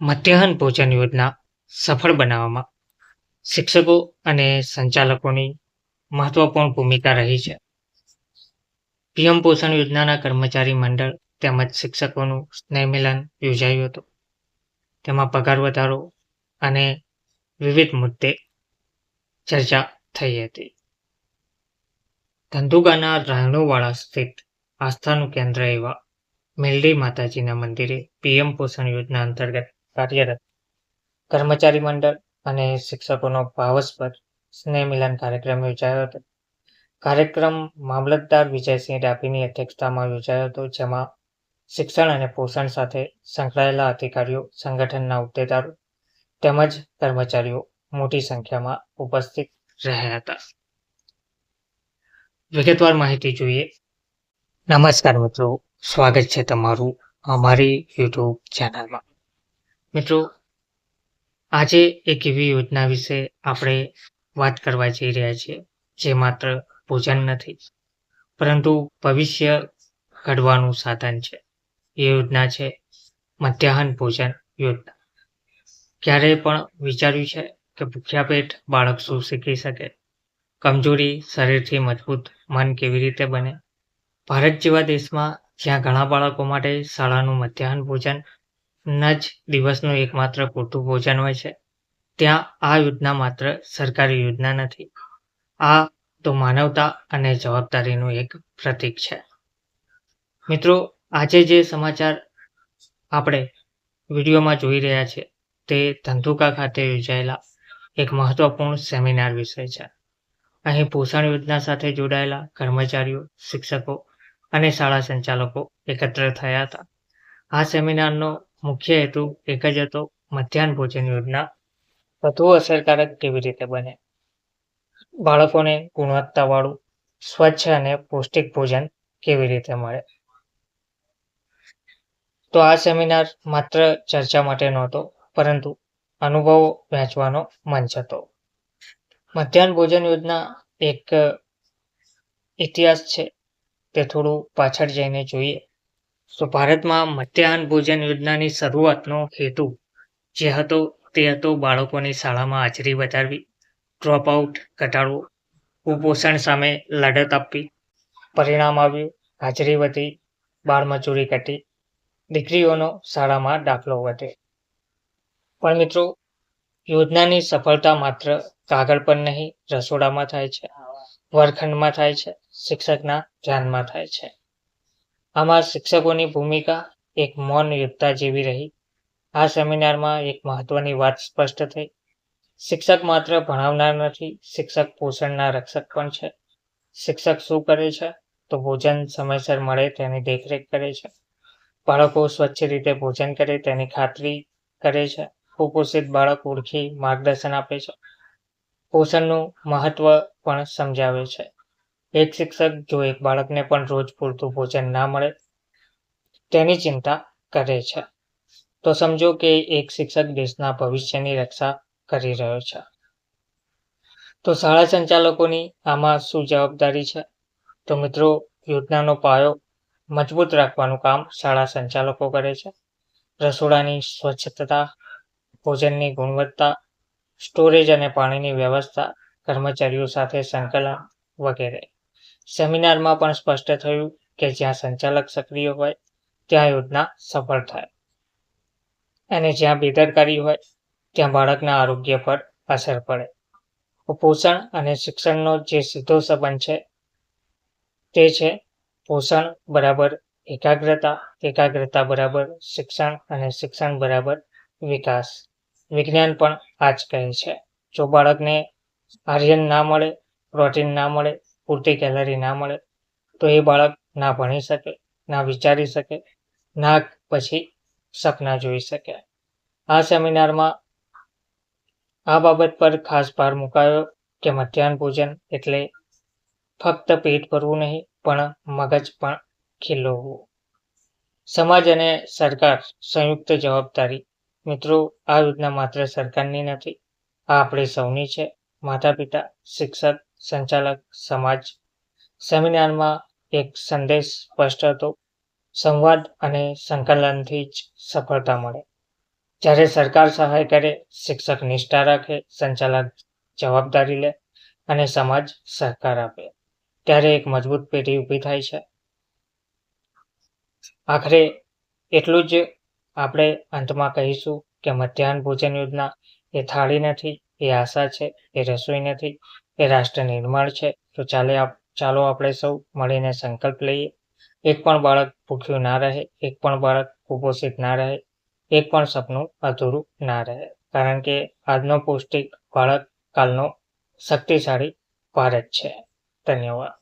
મધ્યાહન ભોજન યોજના સફળ બનાવવામાં શિક્ષકો અને સંચાલકોની મહત્વપૂર્ણ ભૂમિકા રહી છે. પીએમ પોષણ યોજનાના કર્મચારી મંડળ તેમજ શિક્ષકોનું સ્નેહ મિલન યોજાયું હતું. તેમાં પગાર વધારો અને વિવિધ મુદ્દે ચર્ચા થઈ હતી. ધંધુકાના રાયણુવાડા સ્થિત આસ્થાનું કેન્દ્ર એવા મેલડી માતાજીના મંદિરે પીએમ પોષણ યોજના અંતર્ગત કાર્યરત કર્મચારી મંડળ અને શિક્ષકોનો ભાવસ્પર સ્નેહ મિલન કાર્યક્રમ યોજાયો હતો. કાર્યક્રમ મામલતદાર વિજયસિંહ ડાભીની અધ્યક્ષતામાં યોજાયો હતો, જેમાં શિક્ષણ અને પોષણ સાથે સંકળાયેલા અધિકારીઓ, સંગઠનના હોદ્દેદારો તેમજ કર્મચારીઓ મોટી સંખ્યામાં ઉપસ્થિત રહ્યા હતા. વિગતવાર માહિતી જોઈએ. નમસ્કાર મિત્રો, સ્વાગત છે તમારું અમારી યુટ્યુબ ચેનલમાં. મિત્રો, આજે એક એવી યોજના વિશે આપણે વાત કરવા જઈ રહ્યા છીએ, જે માત્ર ભોજન નથી, પરંતુ ભવિષ્ય ઘડવાનું સાધન છે. એ યોજના છે મધ્યાહન ભોજન યોજના. ક્યારેય પણ વિચાર્યું છે કે ભૂખ્યા પેટ બાળક શું શીખી શકે? કમજોરી શરીરથી મજબૂત મન કેવી રીતે બને? ભારત જેવા દેશમાં જ્યાં ઘણા બાળકો માટે શાળાનું મધ્યાહન ભોજન ન જ દિવસનું એકમાત્ર પૂરતું ભોજન હોય છે. ત્યાં આ યોજના માત્ર સરકારી યોજના નથી. આ તો માનવતા અને જવાબદારીનું એક પ્રતીક છે. મિત્રો, આજે જે સમાચાર આપણે વિડીયોમાં જોઈ રહ્યા છે તે ધંધુકા ખાતે યોજાયેલા એક મહત્વપૂર્ણ સેમિનાર વિષય છે. અહીં પોષણ યોજના સાથે જોડાયેલા કર્મચારીઓ, શિક્ષકો અને શાળા સંચાલકો એકત્ર થયા હતા. આ સેમિનારનો મુખ્ય હેતુ એક જ હતો મધ્યાહન ભોજન યોજના. વધુ અસરકારક કેવી રીતે બને? બાળકોને ગુણવત્તાવાળું, સ્વચ્છ અને પૌષ્ટિક ભોજન કેવી રીતે મળે? તો આ સેમિનાર માત્ર ચર્ચા માટે નહોતો, પરંતુ અનુભવો વહેંચવાનો મંચ હતો. મધ્યાહન ભોજન યોજના એક ઇતિહાસ છે. તે થોડું પાછળ જઈને જોઈએ. તો ભારતમાં મધ્યાહન ભોજન યોજનાની શરૂઆતનો હેતુ જે હતો તે હતો બાળકોની શાળામાં હાજરી વધારવી ડ્રોપ આઉટ ઘટાડવો, કુપોષણ સામે લડત આપવી, પરિણામ આવ્યું, હાજરી વધી બાળમજૂરી ઘટી, દીકરીઓનો શાળામાં દાખલો વધે. પણ મિત્રો, યોજનાની સફળતા માત્ર કાગળ પર નહીં, રસોડામાં થાય છે, વર્ગખંડમાં થાય છે, શિક્ષકના ધ્યાનમાં થાય છે. આમાં શિક્ષકોની ભૂમિકા એક મૌન યોદ્ધા જેવી રહી. આ સેમિનારમાં એક મહત્વની વાત સ્પષ્ટ થઈ. શિક્ષક માત્ર ભણાવનાર નથી, શિક્ષક પોષણના રક્ષક પણ છે. શિક્ષક શું કરે છે? તો ભોજન સમયસર મળે તેની દેખરેખ કરે છે. બાળકો સ્વચ્છ રીતે ભોજન કરે તેની ખાતરી કરે છે. કુપોષિત બાળક ઓળખી માર્ગદર્શન આપે છે. પોષણનું મહત્વ પણ સમજાવે છે. એક શિક્ષક જો એક બાળકને પણ રોજ પૂરતું ભોજન ના મળે, તેની ચિંતા કરે છે. તો સમજો કે એક શિક્ષક દેશના ભવિષ્યની રક્ષા કરી રહ્યો છે. તો શાળા સંચાલકોની આમાં શું જવાબદારી છે? તો મિત્રો, યોજનાનો પાયો મજબૂત રાખવાનું કામ શાળા સંચાલકો કરે છે. રસોડાની સ્વચ્છતા, ભોજનની ગુણવત્તા, સ્ટોરેજ અને પાણીની વ્યવસ્થા, કર્મચારીઓ સાથે સંકલન વગેરે. સેમિનારમાં પણ સ્પષ્ટ થયું કે જ્યાં સંચાલક સક્રિય હોય, ત્યાં યોજના સફળ થાય. અને જ્યાં બેદરકારી હોય, ત્યાં બાળકના આરોગ્ય પર અસર પડે. પોષણ અને શિક્ષણનો જે સીધો સંબંધ છે, તે છે પોષણ બરાબર એકાગ્રતા એકાગ્રતા બરાબર શિક્ષણ અને શિક્ષણ બરાબર વિકાસ. વિજ્ઞાન પણ આ જ કહે છે. જો બાળકને આર્યન ના મળે, પ્રોટીન ના મળે પૂરતી કેલરી ના મળે તો એ બાળક ના ભણી શકે, ના વિચારી શકે, ના પછી સપના જોઈ શકે. આ સેમિનારમાં આ બાબત પર ખાસ ભાર મુકાયો કે મધ્યાહન ભોજન એટલે ફક્ત પેટ ભરવું નહીં, પણ મગજ પણ ખીલવવું સમાજ અને સરકાર સંયુક્ત જવાબદારી. મિત્રો, આ યોજના માત્ર સરકારની નથી, આ આપણે સૌની છે. માતા પિતા શિક્ષક સંચાલક સમાજ સેમિનારમાં એક સંદેશ સ્પષ્ટ હતો. સંવાદ અને સંકલનથી જ સફળતા મળે. જ્યારે સરકાર સહાય કરે, શિક્ષક નિષ્ઠા રાખે, સંચાલક જવાબદારી લે અને સમાજ સહકાર આપે, ત્યારે એક મજબૂત પેઢી ઊભી થાય છે. આખરે એટલું જ આપણે અંતમાં કહીશું કે મધ્યાહન ભોજન યોજના એ થાળી નથી એ આશા છે, એ રસોઈ નથી, એ રાષ્ટ્ર નિર્માણ છે. તો ચાલે ચાલો આપણે સૌ મળીને સંકલ્પ લઈએ. એક પણ બાળક ભૂખ્યું ના રહે, એક પણ બાળક કુપોષિત ના રહે, એક પણ સપનું અધૂરું ના રહે. કારણ કે આજનો પૌષ્ટિક બાળક કાલનો શક્તિશાળી ભારત છે. ધન્યવાદ.